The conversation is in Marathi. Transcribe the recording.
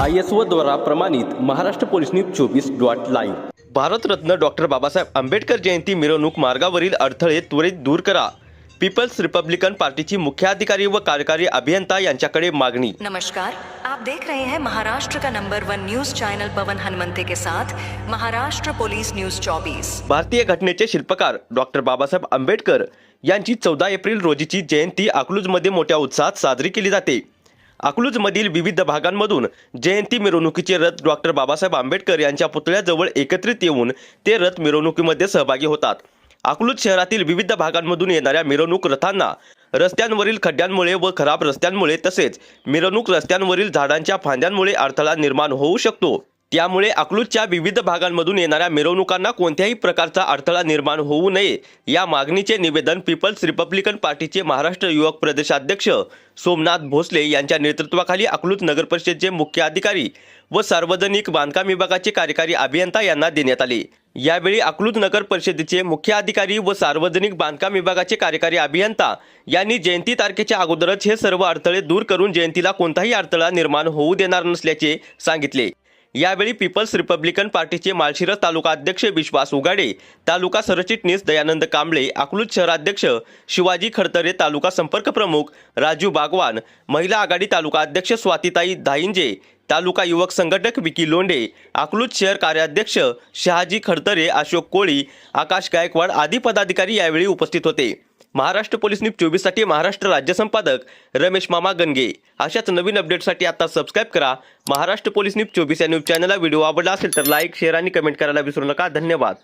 आय एस ओ द्वारा प्रमाणित महाराष्ट्र पोलीस न्यूज चोवीस dot live. Bharat Ratna doctor Babasaheb Ambedkar जयंती मिरवणूक मार्गावरील अडथळे त्वरित दूर करा. पीपल्स रिपब्लिकन पार्टीची मुख्याधिकारी व कार्यकारी अभियंता यांच्याकडे मागणी. नमस्कार. आप देख रहे हैं महाराष्ट्र का number one news channel Pawan Hanumante के साथ महाराष्ट्र पुलिस न्यूज 24 भारतीय घटनेचे शिल्पकार डॉक्टर बाबासाहेब आंबेडकर यांची चौदा एप्रिल रोजीची जयंती अकलूजमध्ये मोठ्या उत्साहात साजरी केली जाते. अकलूजमधील विविध भागांमधून जयंती मिरवणुकीचे रथ डॉक्टर बाबासाहेब आंबेडकर यांच्या पुतळ्याजवळ एकत्रित येऊन ते रथ मिरवणुकीमध्ये सहभागी होतात. अकलूज शहरातील विविध भागांमधून येणाऱ्या मिरवणूक रथांना रस्त्यांवरील खड्ड्यांमुळे व खराब रस्त्यांमुळे तसेच मिरवणूक रस्त्यांवरील झाडांच्या फांद्यांमुळे अडथळा निर्माण होऊ शकतो. त्यामुळे अकलूजच्या विविध भागांमधून येणाऱ्या मिरवणुकांना कोणत्याही प्रकारचा अडथळा निर्माण होऊ नये. या मागणीचे निवेदन पीपल्स रिपब्लिकन पार्टीचे महाराष्ट्र युवक प्रदेशाध्यक्ष सोमनाथ भोसले यांच्या नेतृत्वाखाली अकलूज नगर परिषदेचे मुख्य अधिकारी व सार्वजनिक बांधकाम विभागाचे कार्यकारी अभियंता यांना देण्यात आले. यावेळी अकलूज नगर परिषदेचे मुख्य अधिकारी व सार्वजनिक बांधकाम विभागाचे कार्यकारी अभियंता यांनी जयंती तारखेच्या अगोदरच हे सर्व अडथळे दूर करून जयंतीला कोणताही अडथळा निर्माण होऊ देणार नसल्याचे सांगितले. यावेळी पीपल्स रिपब्लिकन पार्टीचे माळशिरस तालुका अध्यक्ष विश्वास उगाडे तालुका सरचिटणीस दयानंद कांबळे अकलूज शहराध्यक्ष शिवाजी खडतरे तालुका संपर्क प्रमुख राजू बागवान महिला आघाडी तालुका अध्यक्ष स्वातीताई धाईंजे तालुका युवक संघटक विकी लोंढे अकलूज शहर कार्याध्यक्ष शहाजी खडतरे अशोक कोळी आकाश गायकवाड आदी पदाधिकारी यावेळी उपस्थित होते. महाराष्ट्र पोलीस न्यूज चोवीससाठी महाराष्ट्र राज्य संपादक रमेश मामा गणगे अशाच नवीन अपडेटसाठी आता सबस्क्राईब करा. महाराष्ट्र पोलीस न्यूज चोवीस या न्यूज चॅनलला व्हिडिओ आवडला असेल तर लाईक शेअर आणि कमेंट करायला विसरू नका. धन्यवाद.